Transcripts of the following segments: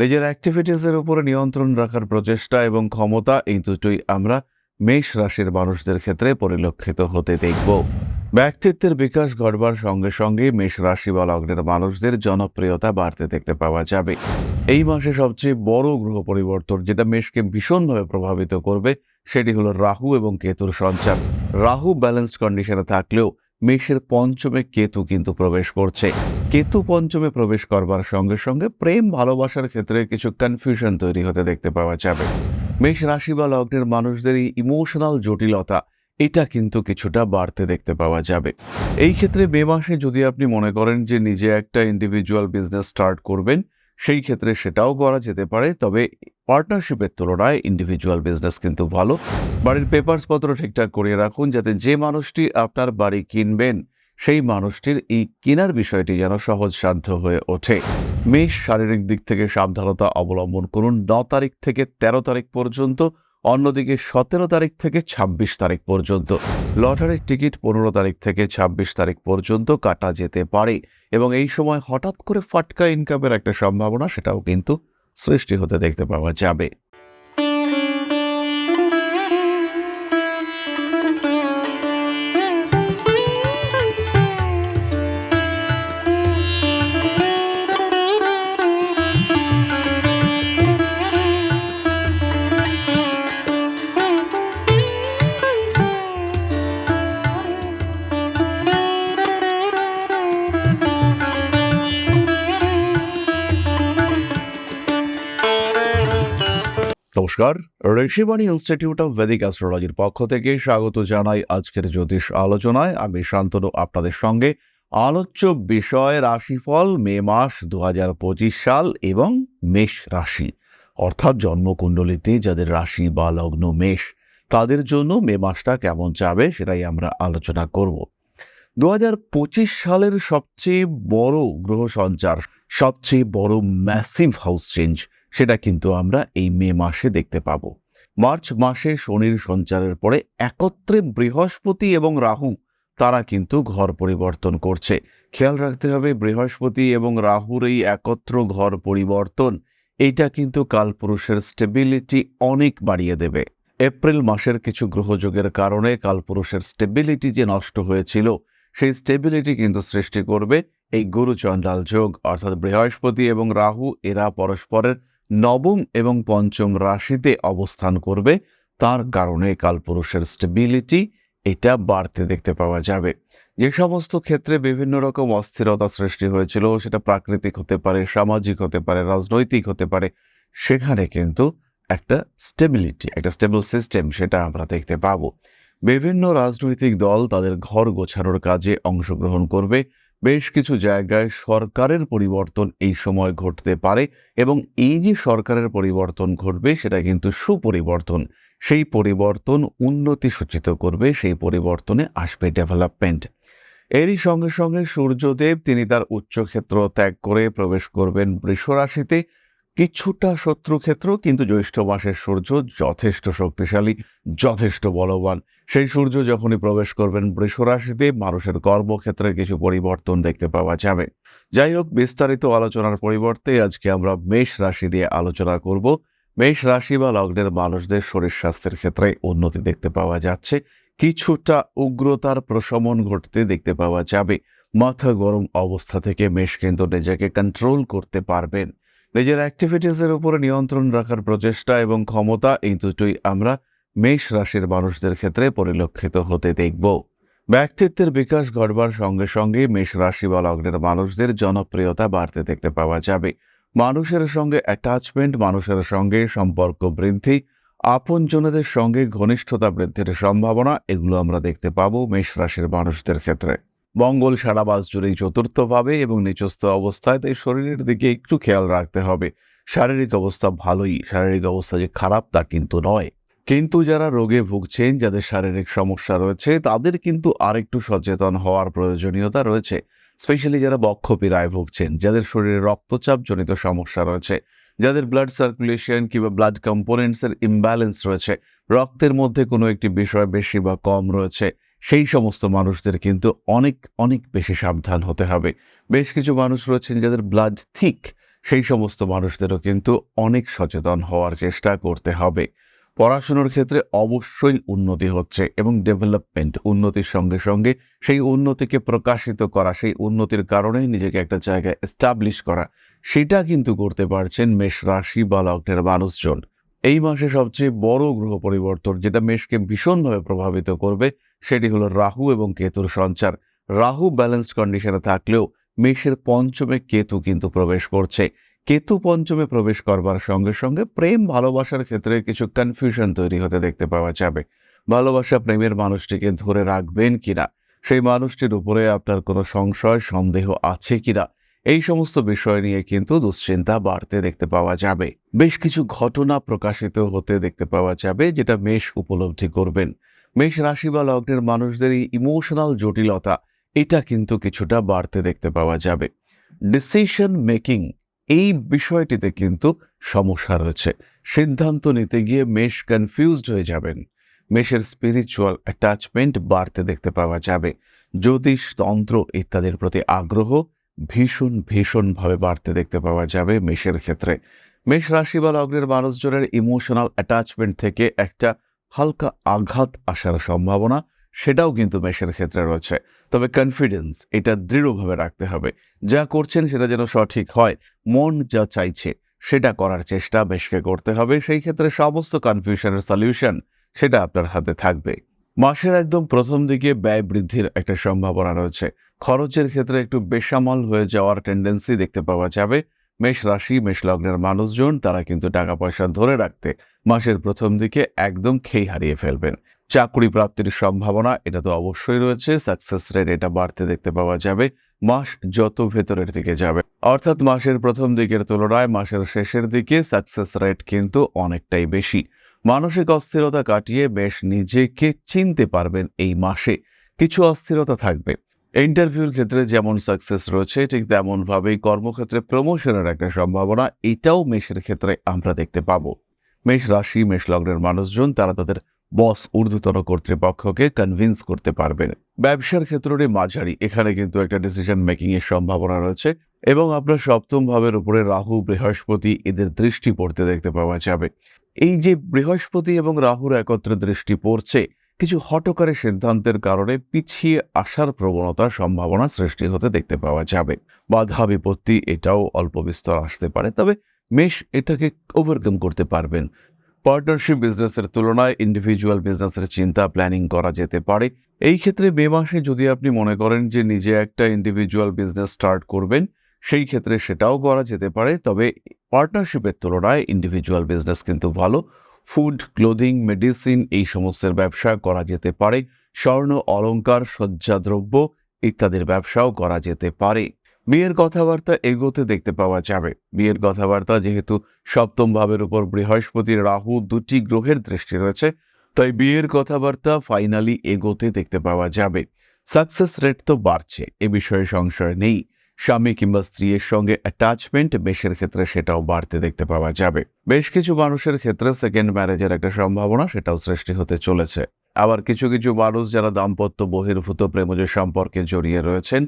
নিজের অ্যাক্টিভিটিসের উপরে নিয়ন্ত্রণ রাখার প্রচেষ্টা এবং ক্ষমতা এই দুটোই আমরা মেষ রাশির মানুষদের ক্ষেত্রে পরিলক্ষিত হতে দেখব। ব্যক্তিত্বের বিকাশ ঘটবার সঙ্গে সঙ্গে মেষ রাশি বা লগ্নের মানুষদের জনপ্রিয়তা বাড়তে দেখতে পাওয়া যাবে। এই মাসে সবচেয়ে বড় গ্রহ পরিবর্তন যেটা মেষকে ভীষণভাবে প্রভাবিত করবে, সেটি হলো রাহু এবং কেতুর সঞ্চার। রাহু ব্যালেন্সড কন্ডিশনে থাকলেও মেষের পঞ্চমে কেতু কিন্তু প্রবেশ করছে। কেতু পঞ্চমে প্রবেশ করবার সঙ্গে সঙ্গে প্রেম ভালোবাসার ক্ষেত্রে কিছু কনফিউশন তৈরি হতে দেখতে পাওয়া যাবে। মেষ রাশি বা লগ্নের মানুষদের এই ইমোশনাল জটিলতা, এটা কিন্তু কিছুটা বাড়তে দেখতে পাওয়া যাবে। এই ক্ষেত্রে মে মাসে যদি আপনি মনে করেন যে নিজে একটা ইন্ডিভিজুয়াল বিজনেস স্টার্ট করবেন, সেই ক্ষেত্রে সেটাও করা যেতে পারে, তবে পার্টনারশিপের তুলনায় ইন্ডিভিজুয়াল বিজনেস কিন্তু ভালো। বাড়ির পেপারস পত্র ঠিকঠাক করিয়ে রাখুন যাতে যে মানুষটি আপনার বাড়ি কিনবেন, সেই মানুষটির এই কেনার বিষয়টি যেন সহজসাধ্য হয়ে ওঠে। মেষ শারীরিক দিক থেকে সাবধানতা অবলম্বন করুন। ন তারিখ থেকে ১৩ তারিখ পর্যন্ত, অন্যদিকে সতেরো তারিখ থেকে ২৬ তারিখ পর্যন্ত। লটারির টিকিট পনেরো তারিখ থেকে ২৬ তারিখ পর্যন্ত কাটা যেতে পারে এবং এই সময় হঠাৎ করে ফাটকা ইনকামের একটা সম্ভাবনা, সেটাও কিন্তু সৃষ্টি হতে দেখতে পাওয়া যাবে। নমস্কার। ঋষিবাণী ইনস্টিটিউট অফ ভেদিক অ্যাস্ট্রোলজির পক্ষ থেকে স্বাগত জানাই আজকের জ্যোতিষ আলোচনায়। আমি শান্তনু, আপনাদের সঙ্গে আলোচ্য বিষয় রাশিফল মে মাস দুহাজার পঁচিশ সাল এবং মেষ রাশি। অর্থাৎ জন্মকুণ্ডলিতে যাদের রাশি বা লগ্ন মেষ, তাদের জন্য মে মাসটা কেমন যাবে সেটাই আমরা আলোচনা করব। দু হাজার পঁচিশ সালের সবচেয়ে বড় গ্রহ সঞ্চার, সবচেয়ে বড় ম্যাসিভ হাউস চেঞ্জ সেটা কিন্তু আমরা এই মে মাসে দেখতে পাব। মার্চ মাসে শনির সঞ্চারের পরে একত্রে বৃহস্পতি এবং রাহু, তারা কিন্তু ঘর পরিবর্তন করছে। খেয়াল রাখতে হবে, বৃহস্পতি এবং রাহুর এই একত্র ঘর পরিবর্তন, এইটা কিন্তু কালপুরুষের স্টেবিলিটি অনেক বাড়িয়ে দেবে। এপ্রিল মাসের কিছু গ্রহযোগের কারণে কালপুরুষের স্টেবিলিটি যে নষ্ট হয়েছিল, সেই স্টেবিলিটি কিন্তু সৃষ্টি করবে এই গুরুচণ্ডাল যোগ, অর্থাৎ বৃহস্পতি এবং রাহু, এরা পরস্পরের নবম এবং পঞ্চম রাশিতে অবস্থান করবে। তার কারণে কালপুরুষের স্টেবিলিটি এটা বাড়তে দেখতে পাওয়া যাবে। যে সমস্ত ক্ষেত্রে বিভিন্ন রকম অস্থিরতা সৃষ্টি হয়েছিল, সেটা প্রাকৃতিক হতে পারে, সামাজিক হতে পারে, রাজনৈতিক হতে পারে, সেখানে কিন্তু একটা স্টেবিলিটি একটা স্টেবল সিস্টেম সেটা আমরা দেখতে পাবো। বিভিন্ন রাজনৈতিক দল তাদের ঘর গোছানোর কাজে অংশগ্রহণ করবে। বেশ কিছু জায়গায় সরকারের পরিবর্তন এই সময় ঘটতে পারে এবং এই যে সরকারের পরিবর্তন ঘটবে, সেটা কিন্তু সুপরিবর্তন। সেই পরিবর্তন উন্নতি সূচিত করবে, সেই পরিবর্তনে আসবে ডেভেলপমেন্ট এরই সঙ্গে সঙ্গে সূর্যদেব, তিনি তার উচ্চক্ষেত্র ত্যাগ করে প্রবেশ করবেন বৃষ রাশিতে। কিছুটা শত্রুক্ষেত্র, কিন্তু জ্যৈষ্ঠ মাসের সূর্য যথেষ্ট শক্তিশালী, যথেষ্ট বলবান। সেই সূর্য যখনই প্রবেশ করবেন বৃষ রাশিতে, মানুষের কর্মক্ষেত্রে কিছু পরিবর্তন দেখতে পাওয়া যাবে। যাই হোক, বিস্তারিত আলোচনার পরিবর্তে আজকে আমরা মেষ রাশি নিয়ে আলোচনা করব। মেষ রাশি বা লগ্নের মানুষদের শরীর স্বাস্থ্যের ক্ষেত্রে উন্নতি দেখতে পাওয়া যাচ্ছে। কিছুটা উগ্রতার প্রশমন ঘটতে দেখতে পাওয়া যাবে। মাথা গরম অবস্থা থেকে মেষ কিন্তু নিজেকে কন্ট্রোল করতে পারবেন। নিজের অ্যাক্টিভিটিসের উপরে নিয়ন্ত্রণ রাখার প্রচেষ্টা এবং ক্ষমতা এই দুটোই আমরা মেষ রাশির মানুষদের ক্ষেত্রে পরিলক্ষিত হতে দেখব। ব্যক্তিত্বের বিকাশ ঘটবার সঙ্গে সঙ্গে মেষ রাশি বা লগ্নের মানুষদের জনপ্রিয়তা বাড়তে দেখতে পাওয়া যাবে। মানুষের সঙ্গে অ্যাটাচমেন্ট মানুষের সঙ্গে সম্পর্ক বৃদ্ধি, আপনজনদের সঙ্গে ঘনিষ্ঠতা বৃদ্ধির সম্ভাবনা, এগুলো আমরা দেখতে পাবো মেষ রাশির মানুষদের ক্ষেত্রে। মঙ্গল সারা মাস জুড়েই চতুর্থভাবে এবং নিচস্থ অবস্থায়, তাই শরীরের দিকে একটু খেয়াল রাখতে হবে। শারীরিক অবস্থা ভালোই, শারীরিক অবস্থা যে খারাপ তা কিন্তু নয়। কিন্তু যারা রোগে ভুগছেন, যাদের শারীরিক সমস্যা রয়েছে, তাদের কিন্তু আরেকটু সচেতন হওয়ার প্রয়োজনীয়তা রয়েছে। স্পেশালি যারা বক্ষপীড়ায় ভুগছেন, যাদের শরীরে রক্তচাপ জনিত সমস্যা রয়েছে, যাদের ব্লাড সার্কুলেশন কিংবা ব্লাড কম্পোনেন্টসের ইমব্যালেন্স রয়েছে, রক্তের মধ্যে কোনো একটি বিষয় বেশি বা কম রয়েছে, সেই সমস্ত মানুষদের কিন্তু অনেক অনেক বেশি সাবধান হতে হবে। বেশ কিছু মানুষ রয়েছেন যাদের ব্লাড থিক সেই সমস্ত মানুষদেরও কিন্তু অনেক সচেতন হওয়ার চেষ্টা করতে হবে। পড়াশুনোর ক্ষেত্রে অবশ্যই উন্নতি হচ্ছে এবং ডেভেলপমেন্ট উন্নতির সঙ্গে সঙ্গে সেই উন্নতিকে প্রকাশিত করা, সেই উন্নতির কারণেই নিজেকে একটা জায়গায় এস্টাবলিশ করা, সেটা কিন্তু করতে পারছেন মেষ রাশি বা লগ্নের মানুষজন। এই মাসে সবচেয়ে বড় গ্রহ পরিবর্তন যেটা মেষকে ভীষণভাবে প্রভাবিত করবে, সেটি হলো রাহু এবং কেতুর সঞ্চার। রাহু ব্যালেন্সড কন্ডিশনে থাকলেও মেষের পঞ্চমে কেতু কিন্তু প্রবেশ করছে। কেতু পঞ্চমে প্রবেশ করবার সঙ্গে সঙ্গে প্রেম ভালোবাসার ক্ষেত্রে কিছু কনফিউশন তৈরি হতে দেখতে পাওয়া যাবে। ভালোবাসা প্রেমের মানুষটিকে ধরে রাখবেন কিনা? সেই মানুষটির উপরে আপনার কোনো সংশয়, সন্দেহ আছে কিনা? এই সমস্ত বিষয় নিয়ে কিন্তু দুশ্চিন্তা বাড়তে দেখতে পাওয়া যাবে। বেশ কিছু ঘটনা প্রকাশিত হতে দেখতে পাওয়া যাবে, যেটা মেষ উপলব্ধি করবেন। মেষ রাশি বা লগ্নের মানুষদের এই ইমোশনাল জটিলতা, এটা কিন্তু কিছুটা বাড়তে দেখতে পাওয়া যাবে। ডিসিশন মেকিং এই বিষয়টিতে কিন্তু সমস্যা রয়েছে। সিদ্ধান্ত নিতে গিয়ে মেষ কনফিউজড হয়ে যাবেন। মেষের স্পিরিচুয়াল অ্যাটাচমেন্ট বাড়তে দেখতে পাওয়া যাবে। জ্যোতিষ, তন্ত্র ইত্যাদির প্রতি আগ্রহ ভীষণ, ভীষণভাবে বাড়তে দেখতে পাওয়া যাবে মেষের ক্ষেত্রে। মেষ রাশি বা লগ্নের মানুষজনের ইমোশনাল অ্যাটাচমেন্ট থেকে একটা হালকা আঘাত আসার সম্ভাবনা, সেটাও কিন্তু মেষের ক্ষেত্রে রয়েছে। তবে কনফিডেন্স এটা দৃঢ়ভাবে রাখতে হবে। যা করছেন সেটা যেন সঠিক হয়, মন যা চাইছে, সেটা করার চেষ্টা বেশকে করতে হবে। সেই ক্ষেত্রে সমস্ত কনফিউশনের সলিউশন সেটা আপনার হাতে থাকবে। মাসের একদম প্রথম দিকে ব্যয় বৃদ্ধির একটা সম্ভাবনা রয়েছে। খরচের ক্ষেত্রে একটু বেসামল হয়ে যাওয়ার টেন্ডেন্সি দেখতে পাওয়া যাবে। মেষ রাশি, মেষ লগ্নের মানুষজন, তারা কিন্তু টাকা পয়সা ধরে রাখতে মাসের প্রথম দিকে একদম খেই হারিয়ে ফেলবেন। চাকরি প্রাপ্তির সম্ভাবনা, এটা তো অবশ্যই রয়েছে। সাকসেস রেট এটা বাড়তে দেখতে পাওয়া যাবে। মাস যত ভেতরের দিকে যাবে, অর্থাৎ মাসের প্রথম দিকের তুলনায় মাসের শেষের দিকে সাকসেস রেট কিন্তু অনেকটাই বেশি। মানসিক অস্থিরতা কাটিয়ে বেশ নিজেকে চিনতে পারবেন এই মাসে। কিছু অস্থিরতা থাকবে। ইন্টারভিউর ক্ষেত্রে যেমন সাকসেস রয়েছে, ঠিক তেমনভাবেই কর্মক্ষেত্রে প্রমোশনের একটা সম্ভাবনা, এটাও মেষের ক্ষেত্রে আমরা দেখতে পাবো। মেষ রাশি, মেষ লগ্নের মানুষজন, তারা তাদের বস ঊর্ধ্বতন কর্তৃপক্ষকে কনভিন্স করতে পারবেন। ব্যবসার ক্ষেত্রে মাঝারি, এখানে কিন্তু একটা ডিসিশন মেকিং এর সম্ভাবনা রয়েছে এবং আপনার সপ্তম ভাবের উপরে রাহু, বৃহস্পতি এদের দৃষ্টি পড়তে দেখতে পাওয়া যাবে। এই যে বৃহস্পতি এবং রাহুর একত্রে দৃষ্টি পড়ছে, কিছু হটকারী সিদ্ধান্তের কারণে পিছিয়ে আসার প্রবণতা, সম্ভাবনা সৃষ্টি হতে দেখতে পাওয়া যাবে। বাধা, বিপত্তি এটাও অল্প বিস্তর আসতে পারে, তবে মেষ এটাকে ওভারকাম করতে পারবেন। পার্টনারশিপ বিজনেসের তুলনায় ইন্ডিভিজুয়াল বিজনেসের চিন্তা প্ল্যানিং করা যেতে পারে। এই ক্ষেত্রে মে মাসে যদি আপনি মনে করেন যে নিজে একটা ইন্ডিভিজুয়াল বিজনেস স্টার্ট করবেন, সেই ক্ষেত্রে সেটাও করা যেতে পারে। তবে পার্টনারশিপের তুলনায় ইন্ডিভিজুয়াল বিজনেস কিন্তু ভালো। ফুড ক্লোদিং মেডিসিন এই সমস্তের ব্যবসা করা যেতে পারে। স্বর্ণ, অলংকার সজ্জাদ্রব্য ইত্যাদির ব্যবসাও করা যেতে পারে। বিয়ের কথাবার্তা এগোতে দেখতে পাওয়া যাবে। বিয়ের কথাবার্তা যেহেতু সপ্তম ভাবের উপর বৃহস্পতি রাহু দুটি গ্রহের দৃষ্টি রয়েছে, তাই বিয়ের কথাবার্তা ফাইনালি এগোতে দেখতে পাওয়া যাবে। সাকসেস রেট তো বাড়ছে, এ বিষয়ে সংশয় নেই। স্বামী কিংবা স্ত্রীর সঙ্গে অ্যাটাচমেন্ট বেশের ক্ষেত্রে সেটাও বাড়তে দেখতে পাওয়া যাবে। বেশ কিছু মানুষের ক্ষেত্রে সেকেন্ড ম্যারেজের একটা সম্ভাবনা সেটাও সৃষ্টি হতে চলেছে। আবার কিছু কিছু মানুষ যারা দাম্পত্য বহির্ভূত প্রেমজ সম্পর্কে জড়িয়ে রয়েছেন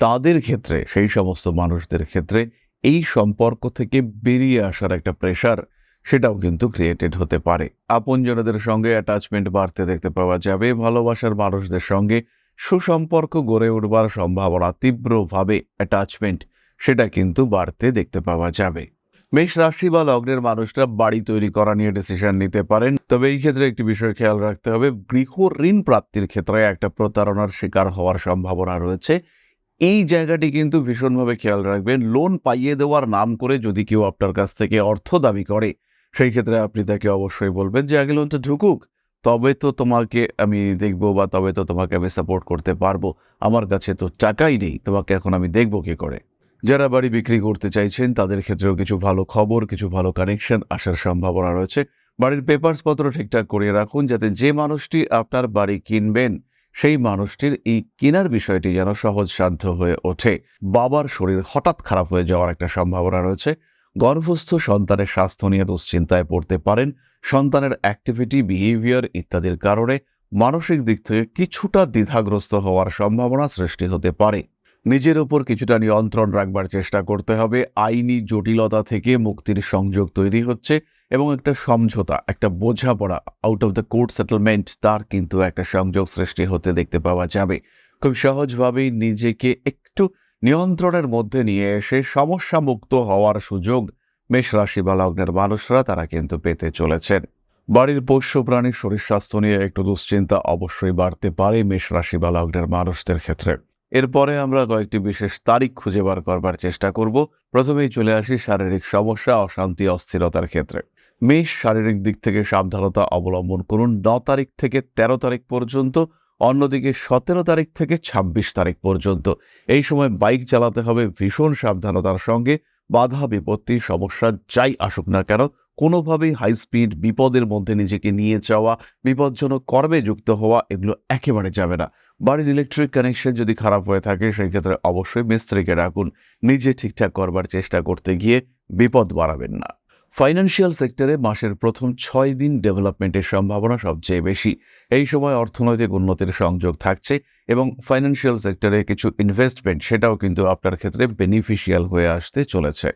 তাদের ক্ষেত্রে, সেই সমস্ত মানুষদের ক্ষেত্রে এই সম্পর্ক থেকে বেরিয়ে আসার একটা প্রেশার সেটাও কিন্তু ক্রিয়েটেড হতে পারে। আপনজনদের সঙ্গে অ্যাটাচমেন্ট বাড়তে দেখতে পাওয়া যাবে, ভালোবাসার মানুষদের সঙ্গে সুসম্পর্ক গড়ে উঠবার সম্ভাবনা, তীব্রভাবে অ্যাটাচমেন্ট সেটা কিন্তু বাড়তে দেখতে পাওয়া যাবে। মেষ রাশি বা লগ্নের মানুষরা বাড়ি তৈরি করা নিয়ে ডিসিশন নিতে পারেন, তবে এই ক্ষেত্রে একটি বিষয় খেয়াল রাখতে হবে, গৃহ ঋণ প্রাপ্তির ক্ষেত্রে একটা প্রতারণার শিকার হওয়ার সম্ভাবনা রয়েছে। এই জায়গাটি কিন্তু ভীষণভাবে খেয়াল রাখবেন। লোন পাইয়ে দেওয়ার নাম করে যদি কেউ আপনার কাছ থেকে অর্থ দাবি করে, সেই ক্ষেত্রে আপনি তাকে অবশ্যই বলবেন যে, আগে লোনটা ঢুকুক, তবে তো তোমাকে আমি দেখব বা তবে তো তোমাকে আমি সাপোর্ট করতে পারব। আমার কাছে তো টাকাই নেই, তোমাকে এখন আমি দেখব কি করে? যারা বাড়ি বিক্রি করতে চাইছেন, তাদের ক্ষেত্রেও কিছু ভালো খবর, কিছু ভালো কানেকশন আসার সম্ভাবনা রয়েছে। বাড়ির পেপারস পত্র ঠিকঠাক করিয়ে রাখুন, যাতে যে মানুষটি আপনার বাড়ি কিনবেন সেই মানুষটির এই কেনার বিষয়টি যেন সহজ সাধ্য হয়ে ওঠে। বাবার শরীর হঠাৎ খারাপ হয়ে যাওয়ার একটা সম্ভাবনা রয়েছে। গর্ভস্থ সন্তানের স্বাস্থ্য নিয়ে দুশ্চিন্তায় পড়তে পারেন। সন্তানের অ্যাক্টিভিটি বিহেভিয়ার ইত্যাদির কারণে মানসিক দিক থেকে কিছুটা দ্বিধাগ্রস্ত হওয়ার সম্ভাবনা সৃষ্টি হতে পারে। নিজের উপর কিছুটা নিয়ন্ত্রণ রাখবার চেষ্টা করতে হবে। আইনি জটিলতা থেকে মুক্তির সংযোগ তৈরি হচ্ছে। এবং একটা সমঝোতা, একটা বোঝাপড়া out of the court settlement তার কিন্তু একটা সংযোগ সৃষ্টি হতে দেখতে পাওয়া যাবে। খুব সহজভাবেই নিজেকে একটু নিয়ন্ত্রণের মধ্যে নিয়ে এসে সমস্যা মুক্ত হওয়ার সুযোগ মেষ রাশি বা লগ্নের মানুষরা তারা কিন্তু পেতে চলেছেন। বাড়ির পোষ্য প্রাণীর শরীর স্বাস্থ্য নিয়ে একটু দুশ্চিন্তা অবশ্যই বাড়তে পারে মেষ রাশি বা লগ্নের মানুষদের ক্ষেত্রে। এরপরে আমরা কয়েকটি বিশেষ তারিখ খুঁজে বার করবার চেষ্টা করব। প্রথমেই চলে আসি শারীরিক সমস্যা, অশান্তি, অস্থিরতার ক্ষেত্রে। মেষ শারীরিক দিক থেকে সাবধানতা অবলম্বন করুন। ন তারিখ থেকে ১৩ তারিখ পর্যন্ত, অন্যদিকে সতেরো তারিখ থেকে ২৬ তারিখ পর্যন্ত। এই সময় বাইক চালাতে হবে, ভীষণ সাবধানতার সঙ্গে। বাধা, বিপত্তি, সমস্যা যাই আসুক না কেন, কোনোভাবেই হাই স্পিড বিপদের মধ্যে নিজেকে নিয়ে যাওয়া, বিপজ্জনক কর্মে যুক্ত হওয়া, এগুলো একেবারে যাবে না। বাড়ির ইলেকট্রিক কানেকশন যদি খারাপ হয়ে থাকে, সেই ক্ষেত্রে অবশ্যই মিস্ত্রিকে রাখুন নিজে ঠিকঠাক করবার চেষ্টা করতে গিয়ে বিপদ বাড়াবেন না। ফাইন্যান্সিয়াল সেক্টরে মাসের প্রথম ছয় দিন ডেভেলপমেন্টের সম্ভাবনা সবচেয়ে বেশি। এই সময় অর্থনৈতিক উন্নতির সংযোগ থাকছে এবং ফাইন্যান্সিয়াল সেক্টরে কিছু ইনভেস্টমেন্ট সেটাও কিন্তু আপনার ক্ষেত্রে বেনিফিশিয়াল হয়ে আসতে চলেছে।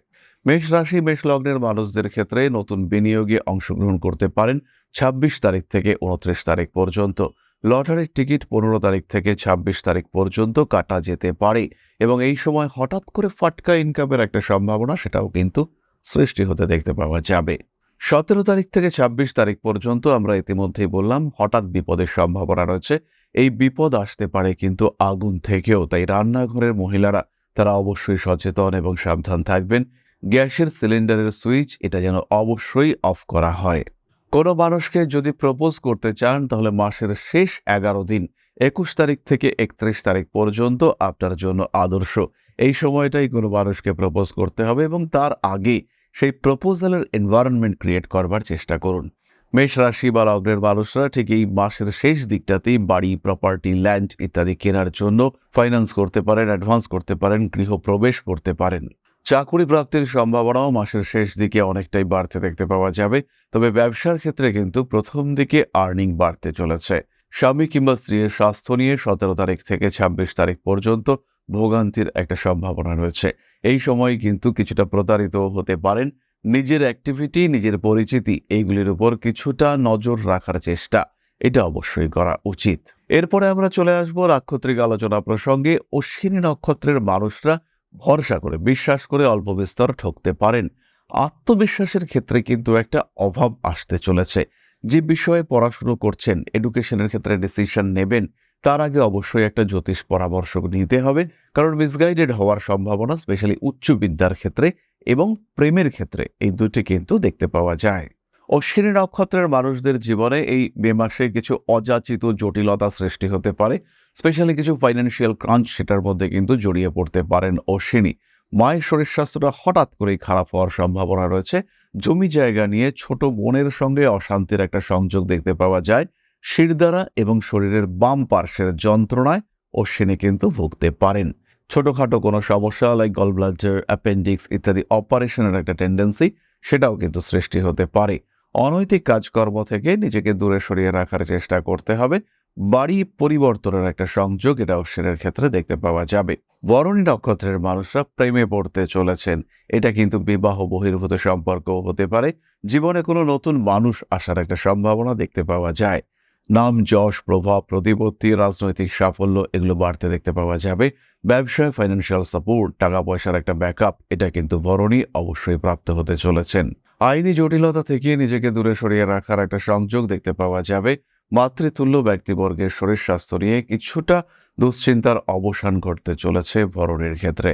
মেষ রাশি, মেষ লগ্নের মানুষদের ক্ষেত্রে নতুন বিনিয়োগে অংশগ্রহণ করতে পারেন ২৬ তারিখ থেকে উনত্রিশ তারিখ পর্যন্ত। লটারির টিকিট পনেরো তারিখ থেকে ২৬ তারিখ পর্যন্ত কাটা যেতে পারে এবং এই সময় হঠাৎ করে ফাটকা ইনকামের একটা সম্ভাবনা সেটাও কিন্তু সৃষ্টি হতে দেখতে পাওয়া যাবে। সতেরো তারিখ থেকে ২৬ তারিখ পর্যন্ত আমরা ইতিমধ্যেই বললাম, হঠাৎ বিপদের সম্ভাবনা রয়েছে। এই বিপদ আসতে পারে কিন্তু আগুন থেকেও, তাই রান্নাঘরের মহিলারা, তারা অবশ্যই সচেতন এবং সাবধান থাকবেন। গ্যাসের সিলিন্ডারের সুইচ, এটা যেন অবশ্যই অফ করা হয়। কোনো মানুষকে যদি প্রপোজ করতে চান, তাহলে মাসের শেষ এগারো দিন, একুশ তারিখ থেকে একত্রিশ তারিখ পর্যন্ত আপনার জন্য আদর্শ। এই সময়টাই কোনো মানুষকে প্রপোজ করতে হবে এবং তার আগে সেই প্রপোজালের এনভায়রনমেন্ট ক্রিয়েট করবার চেষ্টা করুন। মেষ রাশি বা লগ্নের মানুষরা ঠিক এই মাসের শেষ দিকটাতেই বাড়ি প্রপার্টি ল্যান্ড ইত্যাদি কেনার জন্য ফাইন্যান্স করতে পারেন অ্যাডভান্স করতে পারেন, গৃহপ্রবেশ করতে পারেন। চাকুরি প্রাপ্তির সম্ভাবনাও মাসের শেষ দিকে অনেকটাই বাড়তে দেখতে পাওয়া যাবে, তবে ব্যবসার ক্ষেত্রে কিন্তু প্রথম দিকে আর্নিং বাড়তে চলেছে। স্বামী কিংবা স্ত্রীর স্বাস্থ্য নিয়ে সতেরো তারিখ থেকে ২৬ তারিখ পর্যন্ত ভোগান্তির একটা সম্ভাবনা রয়েছে। এই সময় কিন্তু কিছুটা প্রতারিত হতে পারেন। নিজের অ্যাক্টিভিটি নিজের পরিচিতি, এইগুলির উপর কিছুটা নজর রাখার চেষ্টা। এটা অবশ্যই করা উচিত। এরপরে আমরা চলে আসব নাক্ষত্রিক আলোচনা প্রসঙ্গে। অশ্বিনী নক্ষত্রের মানুষরা ভরসা করে, বিশ্বাস করে অল্প বিস্তর ঠকতে পারেন। আত্মবিশ্বাসের ক্ষেত্রে কিন্তু একটা অভাব আসতে চলেছে। যে বিষয়ে পড়াশুনো করছেন এডুকেশনের ক্ষেত্রে ডিসিশন নেবেন তার আগে অবশ্যই একটা জ্যোতিষ পরামর্শ নিতে হবে, কারণ মিসগাইডেড হওয়ার সম্ভাবনা স্পেশালি উচ্চ বিদ্যার ক্ষেত্রে এবং প্রেমের ক্ষেত্রে এই দুটি কিন্তু দেখতে পাওয়া যায়। অশ্বিনী নক্ষত্রের মানুষদের জীবনে এই মে মাসে কিছু অযাচিত জটিলতা সৃষ্টি হতে পারে স্পেশালি কিছু ফাইন্যান্সিয়াল ক্রাঞ্চ সেটার মধ্যে কিন্তু জড়িয়ে পড়তে পারেন অশ্বিনী। মায়ের শরীর স্বাস্থ্যটা হঠাৎ করেই খারাপ হওয়ার সম্ভাবনা রয়েছে, জমি জায়গা নিয়ে ছোট বোনের সঙ্গে অশান্তির একটা সংযোগ দেখতে পাওয়া যায় শিরদারা এবং শরীরের বাম পার্শ্বের যন্ত্রণায় অশ্বিনী কিন্তু ভুগতে পারেন। ছোটখাটো কোনো সমস্যা লাইক গল ব্লাডার অ্যাপেন্ডিক্স ইত্যাদি অপারেশনের একটা টেন্ডেন্সি সেটাও কিন্তু সৃষ্টি হতে পারে। অনৈতিক কাজকর্ম থেকে নিজেকে দূরে সরিয়ে রাখার চেষ্টা করতে হবে। বাড়ি পরিবর্তনের একটা সংযোগ এটা অশ্বিনের ক্ষেত্রে দেখতে পাওয়া যাবে। বরণী নক্ষত্রের মানুষরা প্রেমে পড়তে চলেছেন। এটা কিন্তু বিবাহ বহির্ভূত সম্পর্ক হতে পারে। জীবনে কোনো নতুন মানুষ আসার একটা সম্ভাবনা দেখতে পাওয়া যায়। নাম যশ, প্রভাব, প্রতিপত্তি, রাজনৈতিক সাফল্য, এগুলো বাড়তে দেখতে পাওয়া যাবে। ব্যবসায় ফাইন্যান্সিয়াল সাপোর্ট টাকা পয়সার একটা ব্যাকআপ এটা কিন্তু বরণী অবশ্যই প্রাপ্ত হতে চলেছেন। আইনি জটিলতা থেকে নিজেকে দূরে সরিয়ে রাখার একটা সংযোগ দেখতে পাওয়া যাবে। মাতৃতুল্য ব্যক্তিবর্গের শরীর স্বাস্থ্য নিয়ে কিছুটা দুশ্চিন্তার অবসান ঘটতে চলেছে ভরণীর ক্ষেত্রে।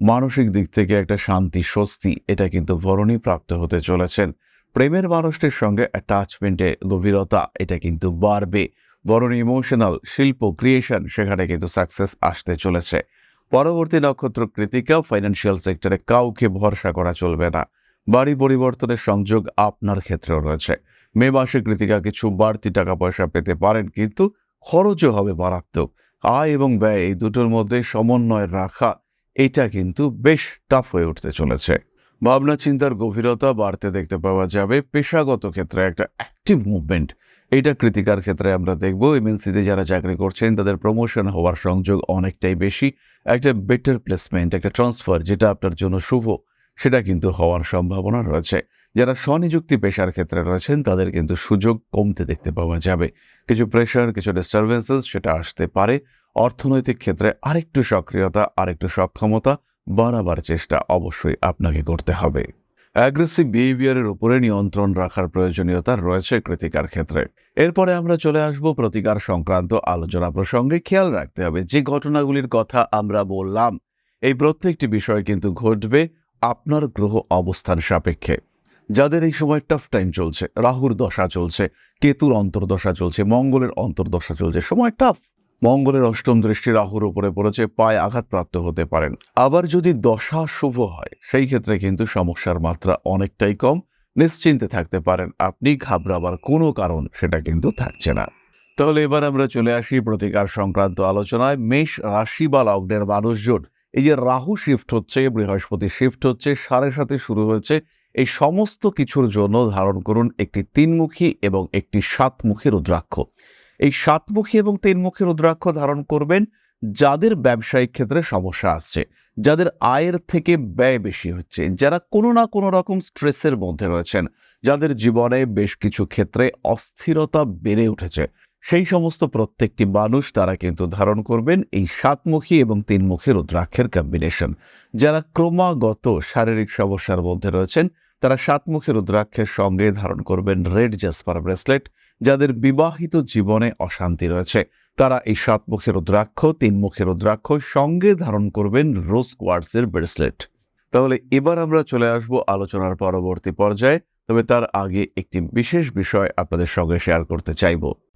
মানসিক দিক থেকে একটা শান্তি, স্বস্তি, এটা কিন্তু ভরণী প্রাপ্ত হতে চলেছেন। প্রেমের মানুষটির সঙ্গে অ্যাটাচমেন্টে গভীরতা এটা কিন্তু বাড়বে। বরং ইমোশনাল শিল্প ক্রিয়েশন সেখানে কিন্তু সাকসেস আসতে চলেছে। পরবর্তী নক্ষত্র কৃতিকা ফাইন্যান্সিয়াল সেক্টরে কাউকে ভরসা করা চলবে না। বাড়ি পরিবর্তনের সংযোগ আপনার ক্ষেত্রেও রয়েছে। মে মাসে কৃতিকা কিছু বাড়তি টাকা পয়সা পেতে পারেন, কিন্তু খরচও হবে মারাত্মক। আয় এবং ব্যয় এই দুটোর মধ্যে সমন্বয় রাখা, এটা কিন্তু বেশ টাফ হয়ে উঠতে চলেছে। ভাবনা চিন্তার গভীরতা বাড়তে দেখতে পাওয়া যাবে। পেশাগত ক্ষেত্রে একটা অ্যাক্টিভ মুভমেন্ট এইটা কৃতিকার ক্ষেত্রে আমরা দেখব। এমএনসিতে যারা চাকরি করছেন, তাদের প্রমোশন হওয়ার সংযোগ অনেকটাই বেশি। একটা বেটার প্লেসমেন্ট একটা ট্রান্সফার যেটা আপনার জন্য শুভ, সেটা কিন্তু হওয়ার সম্ভাবনা রয়েছে। যারা স্বনিযুক্তি পেশার ক্ষেত্রে রয়েছেন, তাদের কিন্তু সুযোগ কমতে দেখতে পাওয়া যাবে। কিছু প্রেশার কিছু ডিস্টারবেন্সেস সেটা আসতে পারে। অর্থনৈতিক ক্ষেত্রে আরেকটু সক্রিয়তা, আরেকটু সক্ষমতা বাড়াবার চেষ্টা অবশ্যই আপনাকে করতে হবে। অ্যাগ্রেসিভ বিহেভিয়ারের উপরে নিয়ন্ত্রণ রাখার প্রয়োজনীয়তা রয়েছে কৃতিকার ক্ষেত্রে। এরপরে আমরা চলে আসব প্রতিকার সংক্রান্ত আলোচনা প্রসঙ্গে। খেয়াল রাখতে হবে, যে ঘটনাগুলির কথা আমরা বললাম, এই প্রত্যেকটি বিষয় কিন্তু ঘটবে আপনার গ্রহ অবস্থান সাপেক্ষে। যাদের এই সময় টাফ টাইম চলছে, রাহুর দশা চলছে, কেতুর অন্তর্দশা চলছে, মঙ্গলের অন্তর্দশা চলছে, সময় টাফ মঙ্গলের অষ্টম দৃষ্টি রাহুর উপরে পড়েছে, পায়ে আঘাতপ্রাপ্ত হতে পারেন। আবার যদি দশা শুভ হয়, সেই ক্ষেত্রে কিন্তু সমস্যার মাত্রা অনেকটাই কম। নিশ্চিন্তে থাকতে পারেন, আপনি ঘাবড়াবার কোনো কারণ সেটা কিন্তু থাকছে না। তাহলে এবার আমরা চলে আসি প্রতিকার সংক্রান্ত আলোচনায়। মেষ রাশি বা লগ্নের মানুষজন, এই যে রাহু শিফট হচ্ছে, বৃহস্পতি শিফট হচ্ছে, সাড়ে সাথে শুরু হয়েছে, এই সমস্ত কিছুর জন্য ধারণ করুন একটি তিনমুখী এবং একটি সাতমুখী রুদ্রাক্ষ। এই সাতমুখী এবং তিনমুখী রুদ্রাক্ষ ধারণ করবেন যাদের ব্যবসায়িক ক্ষেত্রে সমস্যা আসছে যাদের আয়ের থেকে ব্যয় বেশি হচ্ছে, যারা কোনো না কোনো রকম স্ট্রেসের মধ্যে রয়েছেন, যাদের জীবনে বেশ কিছু ক্ষেত্রে অস্থিরতা বেড়ে উঠেছে। সেই সমস্ত প্রত্যেকটি মানুষ তারা কিন্তু ধারণ করবেন এই সাতমুখী এবং তিনমুখী রুদ্রাক্ষের কম্বিনেশন যারা ক্রমাগত শারীরিক সমস্যার মধ্যে রয়েছেন, তারা সাতমুখী রুদ্রাক্ষের সঙ্গে ধারণ করবেন রেড জাসপার ব্রেসলেট যাদের বিবাহিত জীবনে অশান্তি রয়েছে। তারা এই সাত মুখের রুদ্রাক্ষ, তিন মুখের রুদ্রাক্ষ সঙ্গে ধারণ করবেন রোজ কোয়ার্সের ব্রেসলেট। তাহলে এবার আমরা চলে আসব আলোচনার পরবর্তী পর্যায়ে, তবে তার আগে একটি বিশেষ বিষয় আপনাদের সঙ্গে শেয়ার করতে চাইব।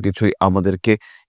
কিছুই আমাদেরকে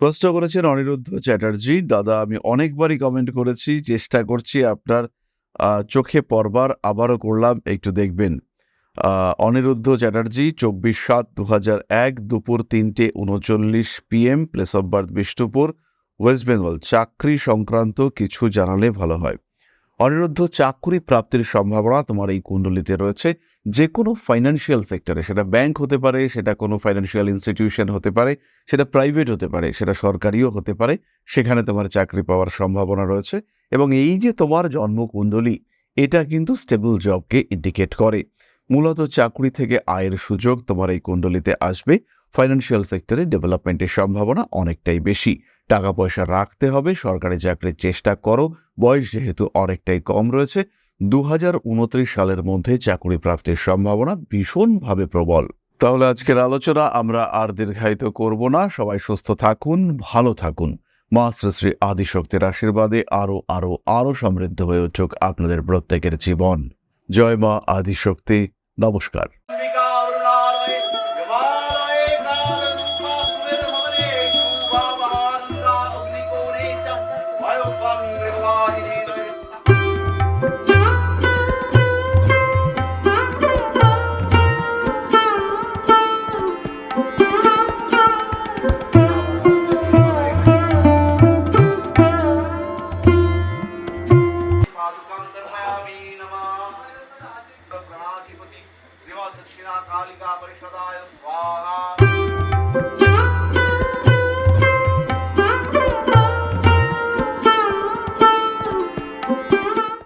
প্রশ্ন করেছেন অনিরুদ্ধ চ্যাটার্জি, দাদা, আমি অনেকবারই কমেন্ট করেছি, চেষ্টা করছি আপনার চোখে পরবার আবারও করলাম, একটু দেখবেন। অনিরুদ্ধ চ্যাটার্জি, চব্বিশ সাত দু হাজার এক, দুপুর তিনটে উনচল্লিশ PM place of birth Bishnupur West Bengal চাকরি সংক্রান্ত কিছু জানালে ভালো হয়। অনিরুদ্ধ চাকরি প্রাপ্তির সম্ভাবনা তোমার এই কুণ্ডলিতে রয়েছে। যে কোনো ফাইন্যান্সিয়াল সেক্টরে সেটা ব্যাংক হতে পারে, সেটা কোনো ফাইন্যান্সিয়াল ইনস্টিটিউশন হতে পারে, সেটা প্রাইভেট হতে পারে, সেটা সরকারিও হতে পারে, সেখানে তোমার চাকরি পাওয়ার সম্ভাবনা রয়েছে এবং এই যে তোমার জন্মকুণ্ডলী, এটা কিন্তু স্টেবল জবকে ইন্ডিকেট করে। মূলত চাকরি থেকে আয়ের সুযোগ তোমার এই কুণ্ডলিতে আসবে। ফাইন্যান্সিয়াল সেক্টরে ডেভেলপমেন্টের সম্ভাবনা অনেকটাই বেশি। টাকা পয়সা রাখতে হবে, সরকারি চাকরির চেষ্টা করো। বয়স যেহেতু অনেকটাই কম রয়েছে দু হাজার উনত্রিশ সালের মধ্যে চাকরি প্রাপ্তির সম্ভাবনা ভীষণভাবে প্রবল। তাহলে আজকের আলোচনা আমরা আর দীর্ঘায়িত করব না। সবাই সুস্থ থাকুন, ভালো থাকুন। মা শ্রী আদিশক্তির আশীর্বাদে আরও আরও আরও সমৃদ্ধ হয়ে উঠুক আপনাদের প্রত্যেকের জীবন। জয় মা আদিশক্তি। নমস্কার।